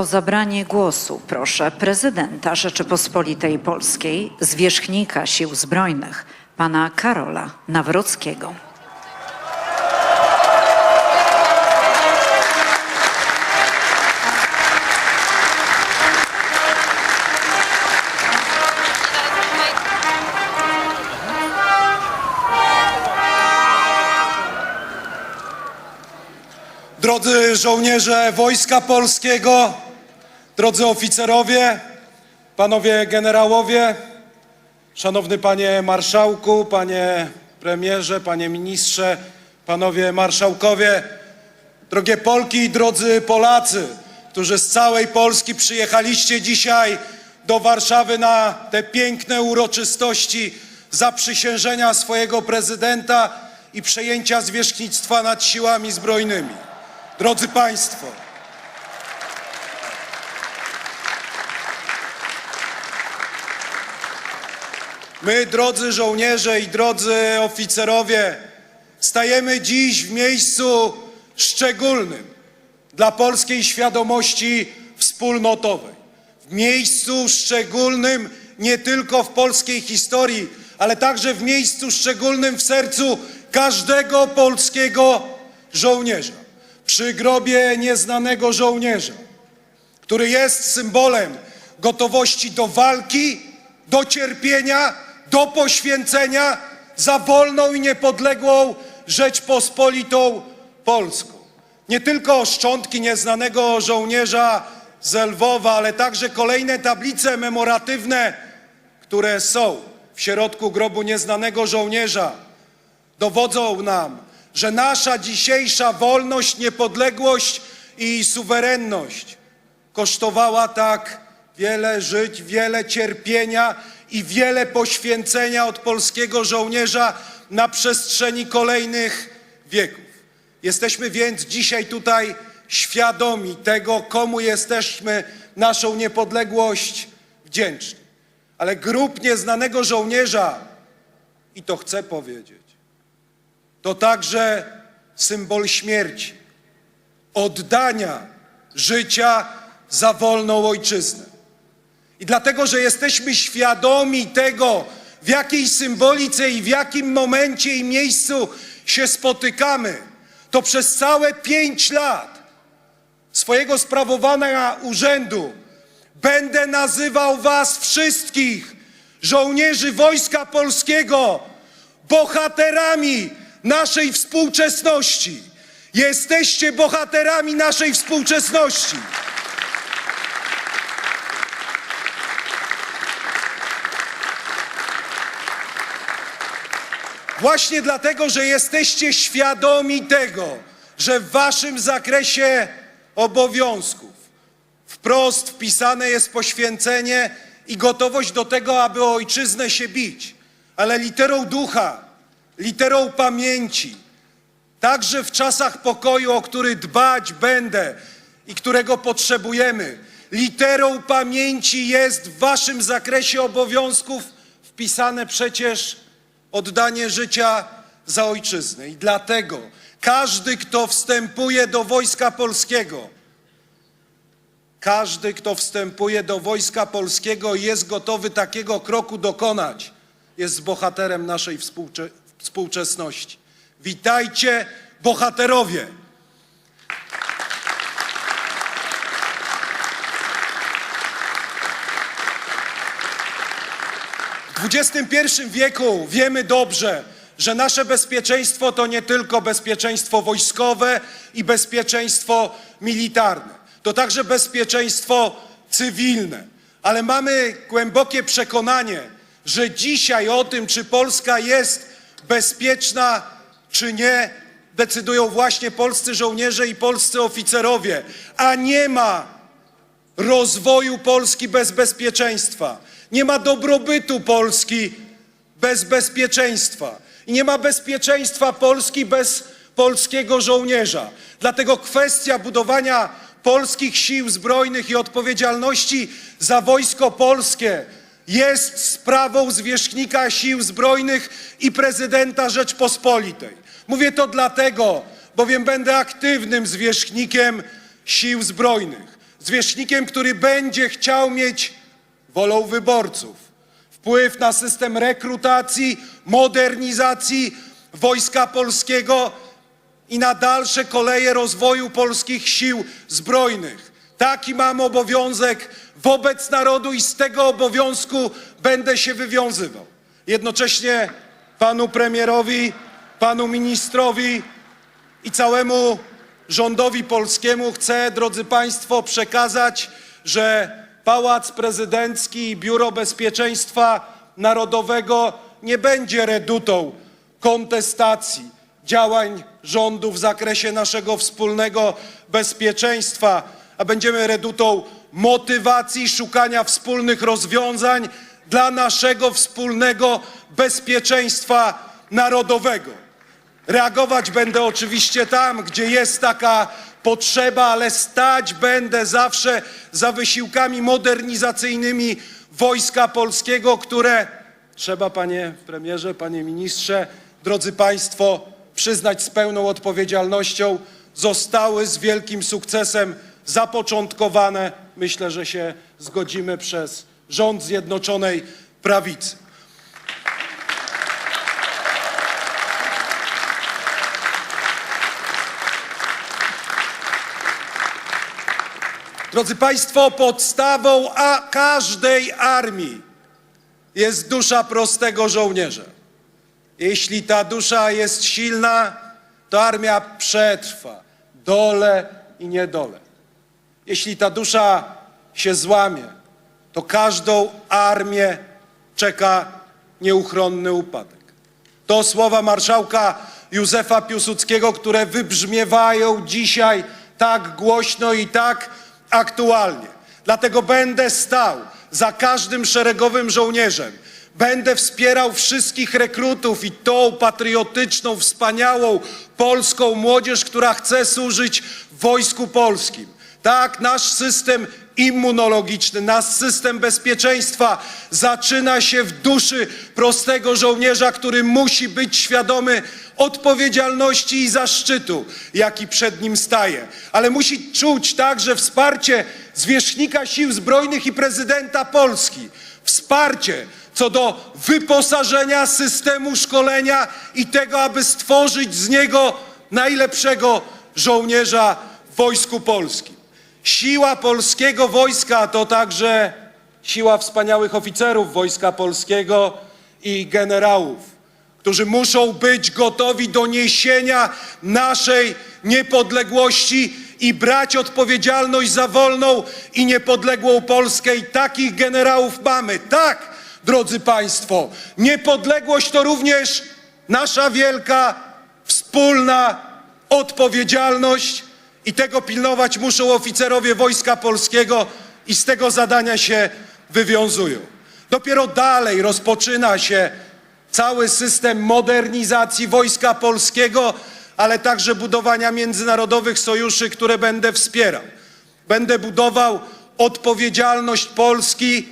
O zabranie głosu proszę prezydenta Rzeczypospolitej Polskiej, zwierzchnika Sił Zbrojnych, pana Karola Nawrockiego. Drodzy żołnierze Wojska Polskiego, drodzy oficerowie, panowie generałowie, szanowny panie marszałku, panie premierze, panie ministrze, panowie marszałkowie, drogie Polki i drodzy Polacy, którzy z całej Polski przyjechaliście dzisiaj do Warszawy na te piękne uroczystości zaprzysiężenia swojego prezydenta i przejęcia zwierzchnictwa nad siłami zbrojnymi. Drodzy Państwo, my, drodzy żołnierze i drodzy oficerowie, stajemy dziś w miejscu szczególnym dla polskiej świadomości wspólnotowej. W miejscu szczególnym nie tylko w polskiej historii, ale także w miejscu szczególnym w sercu każdego polskiego żołnierza. Przy grobie nieznanego żołnierza, który jest symbolem gotowości do walki, do cierpienia, do poświęcenia za wolną i niepodległą Rzeczpospolitą Polską. Nie tylko szczątki nieznanego żołnierza z Lwowa, ale także kolejne tablice memoratywne, które są w środku grobu nieznanego żołnierza, dowodzą nam, że nasza dzisiejsza wolność, niepodległość i suwerenność kosztowała tak wiele żyć, wiele cierpienia i wiele poświęcenia od polskiego żołnierza na przestrzeni kolejnych wieków. Jesteśmy więc dzisiaj tutaj świadomi tego, komu jesteśmy naszą niepodległość wdzięczni. Ale grób nieznanego żołnierza, i to chcę powiedzieć, to także symbol śmierci, oddania życia za wolną ojczyznę. I dlatego, że jesteśmy świadomi tego, w jakiej symbolice i w jakim momencie i miejscu się spotykamy, to przez całe pięć lat swojego sprawowania urzędu będę nazywał Was wszystkich, żołnierzy Wojska Polskiego, bohaterami naszej współczesności. Jesteście bohaterami naszej współczesności. Właśnie dlatego, że jesteście świadomi tego, że w waszym zakresie obowiązków wprost wpisane jest poświęcenie i gotowość do tego, aby o ojczyznę się bić, ale literą ducha, literą pamięci, także w czasach pokoju, o który dbać będę i którego potrzebujemy, literą pamięci jest w waszym zakresie obowiązków wpisane przecież oddanie życia za ojczyznę. I dlatego każdy, kto wstępuje do Wojska Polskiego, każdy, kto wstępuje do Wojska Polskiego i jest gotowy takiego kroku dokonać, jest bohaterem naszej współcze- współczesności. Witajcie, bohaterowie! W XXI wieku wiemy dobrze, że nasze bezpieczeństwo to nie tylko bezpieczeństwo wojskowe i bezpieczeństwo militarne, to także bezpieczeństwo cywilne. Ale mamy głębokie przekonanie, że dzisiaj o tym, czy Polska jest bezpieczna, czy nie, decydują właśnie polscy żołnierze i polscy oficerowie, a nie ma rozwoju Polski bez bezpieczeństwa. Nie ma dobrobytu Polski bez bezpieczeństwa. I nie ma bezpieczeństwa Polski bez polskiego żołnierza. Dlatego kwestia budowania polskich sił zbrojnych i odpowiedzialności za wojsko polskie jest sprawą zwierzchnika sił zbrojnych i prezydenta Rzeczpospolitej. Mówię to dlatego, bowiem będę aktywnym zwierzchnikiem sił zbrojnych. zwierzchnikiem, który będzie chciał mieć wolą wyborców, wpływ na system rekrutacji, modernizacji Wojska Polskiego i na dalsze koleje rozwoju polskich sił zbrojnych. Taki mam obowiązek wobec narodu i z tego obowiązku będę się wywiązywał. Jednocześnie panu premierowi, panu ministrowi i całemu rządowi polskiemu chcę, drodzy Państwo, przekazać, że Pałac Prezydencki i Biuro Bezpieczeństwa Narodowego nie będzie redutą kontestacji działań rządu w zakresie naszego wspólnego bezpieczeństwa, a będziemy redutą motywacji szukania wspólnych rozwiązań dla naszego wspólnego bezpieczeństwa narodowego. Reagować będę oczywiście tam, gdzie jest taka potrzeba, ale stać będę zawsze za wysiłkami modernizacyjnymi Wojska Polskiego, które trzeba, panie premierze, panie ministrze, drodzy państwo, przyznać z pełną odpowiedzialnością, zostały z wielkim sukcesem zapoczątkowane. Myślę, że się zgodzimy przez rząd Zjednoczonej Prawicy. Drodzy Państwo, podstawą a każdej armii jest dusza prostego żołnierza. Jeśli ta dusza jest silna, to armia przetrwa dole i niedole. Jeśli ta dusza się złamie, to każdą armię czeka nieuchronny upadek. To słowa marszałka Józefa Piłsudskiego, które wybrzmiewają dzisiaj tak głośno i tak aktualnie. Dlatego będę stał za każdym szeregowym żołnierzem. Będę wspierał wszystkich rekrutów i tą patriotyczną, wspaniałą polską młodzież, która chce służyć w Wojsku Polskim. Tak, nasz system immunologiczny, nasz system bezpieczeństwa zaczyna się w duszy prostego żołnierza, który musi być świadomy odpowiedzialności i zaszczytu, jaki przed nim staje. Ale musi czuć także wsparcie zwierzchnika sił zbrojnych i prezydenta Polski. Wsparcie co do wyposażenia systemu szkolenia i tego, aby stworzyć z niego najlepszego żołnierza w Wojsku Polskim. Siła polskiego wojska to także siła wspaniałych oficerów Wojska Polskiego i generałów, którzy muszą być gotowi do niesienia naszej niepodległości i brać odpowiedzialność za wolną i niepodległą Polskę. I takich generałów mamy. Tak, drodzy Państwo, niepodległość to również nasza wielka, wspólna odpowiedzialność i tego pilnować muszą oficerowie Wojska Polskiego i z tego zadania się wywiązują. Dopiero dalej rozpoczyna się cały system modernizacji Wojska Polskiego, ale także budowania międzynarodowych sojuszy, które będę wspierał. Będę budował odpowiedzialność Polski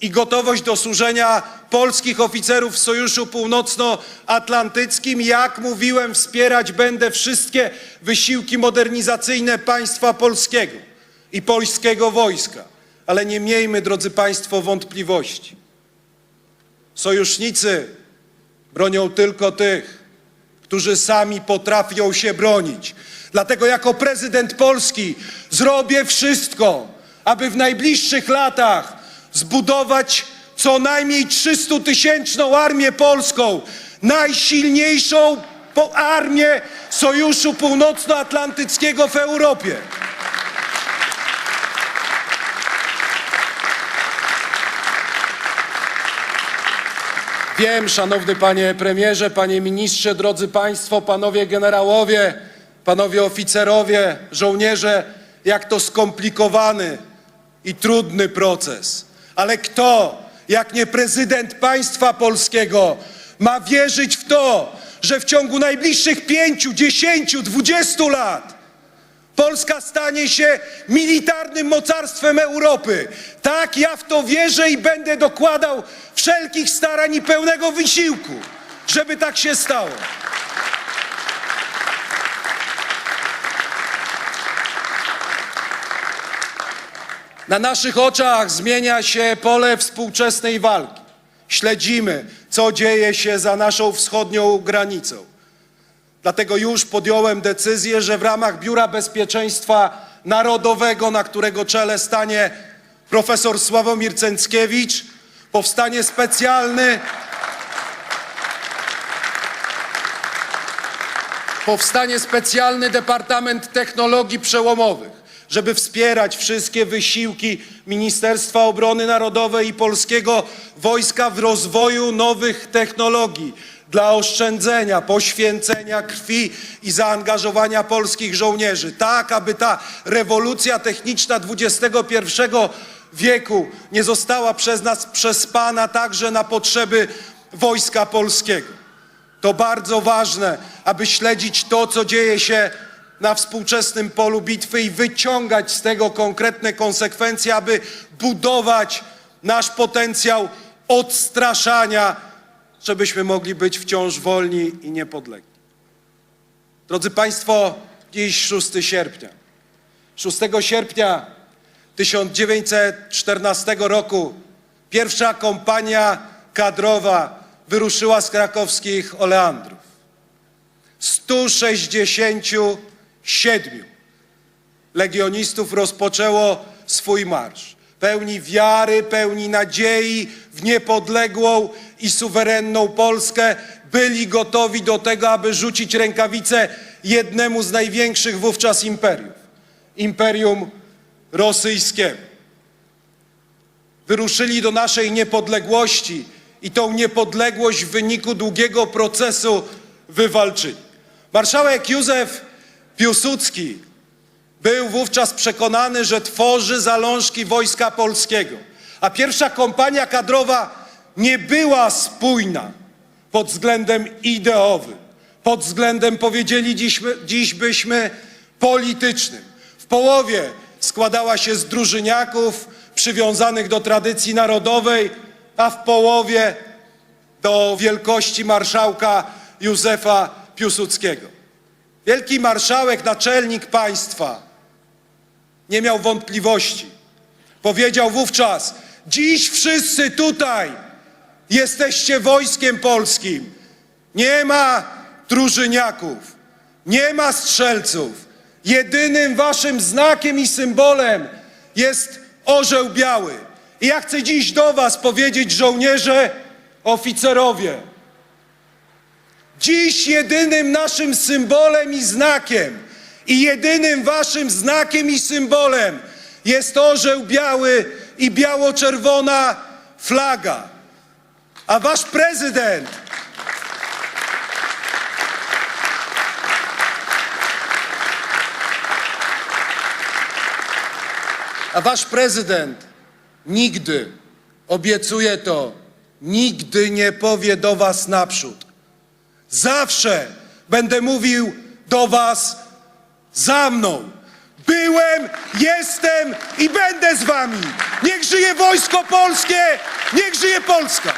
i gotowość do służenia polskich oficerów w Sojuszu Północnoatlantyckim. Jak mówiłem, wspierać będę wszystkie wysiłki modernizacyjne państwa polskiego i polskiego wojska. Ale nie miejmy, drodzy Państwo, wątpliwości. Sojusznicy bronią tylko tych, którzy sami potrafią się bronić. Dlatego jako prezydent Polski zrobię wszystko, aby w najbliższych latach zbudować co najmniej 300-tysięczną armię polską, najsilniejszą armię Sojuszu Północnoatlantyckiego w Europie. Wiem, szanowny panie premierze, panie ministrze, drodzy państwo, panowie generałowie, panowie oficerowie, żołnierze, jak to skomplikowany i trudny proces. Ale kto, jak nie prezydent państwa polskiego, ma wierzyć w to, że w ciągu najbliższych pięciu, dziesięciu, dwudziestu lat Polska stanie się militarnym mocarstwem Europy. Tak, ja w to wierzę i będę dokładał wszelkich starań i pełnego wysiłku, żeby tak się stało. Na naszych oczach zmienia się pole współczesnej walki. Śledzimy, co dzieje się za naszą wschodnią granicą. Dlatego już podjąłem decyzję, że w ramach Biura Bezpieczeństwa Narodowego, na którego czele stanie profesor Sławomir Cęckiewicz, powstanie specjalny powstanie specjalny Departament Technologii Przełomowych, żeby wspierać wszystkie wysiłki Ministerstwa Obrony Narodowej i Polskiego Wojska w rozwoju nowych technologii dla oszczędzenia, poświęcenia krwi i zaangażowania polskich żołnierzy, tak aby ta rewolucja techniczna XXI wieku nie została przez nas przespana także na potrzeby Wojska Polskiego. To bardzo ważne, aby śledzić to, co dzieje się na współczesnym polu bitwy i wyciągać z tego konkretne konsekwencje, aby budować nasz potencjał odstraszania, żebyśmy mogli być wciąż wolni i niepodlegli. Drodzy Państwo, dziś 6 sierpnia. 6 sierpnia 1914 roku pierwsza kompania kadrowa wyruszyła z krakowskich Oleandrów. 167 legionistów rozpoczęło swój marsz. Pełni wiary, pełni nadziei w niepodległą i suwerenną Polskę, byli gotowi do tego, aby rzucić rękawice jednemu z największych wówczas imperiów. Imperium rosyjskiemu wyruszyli do naszej niepodległości i tą niepodległość w wyniku długiego procesu wywalczyli. Marszałek Józef Piłsudski był wówczas przekonany, że tworzy zalążki Wojska Polskiego, a pierwsza kompania kadrowa nie była spójna pod względem ideowym, pod względem, powiedzieli dziś, dziś byśmy, politycznym. W połowie składała się z drużyniaków przywiązanych do tradycji narodowej, a w połowie do wielkości marszałka Józefa Piłsudskiego. Wielki marszałek, naczelnik państwa nie miał wątpliwości. Powiedział wówczas: Dziś wszyscy tutaj jesteście wojskiem polskim. Nie ma drużyniaków, nie ma strzelców. Jedynym waszym znakiem i symbolem jest orzeł biały. I ja chcę dziś do was powiedzieć, żołnierze, oficerowie, Dziś jedynym naszym symbolem i znakiem, i jedynym waszym znakiem i symbolem jest orzeł biały i biało-czerwona flaga. A wasz prezydent A wasz prezydent nigdy, obiecuję to, nigdy nie powie do was naprzód. Zawsze będę mówił do Was za mną. Byłem, jestem i będę z Wami. Niech żyje Wojsko Polskie, niech żyje Polska.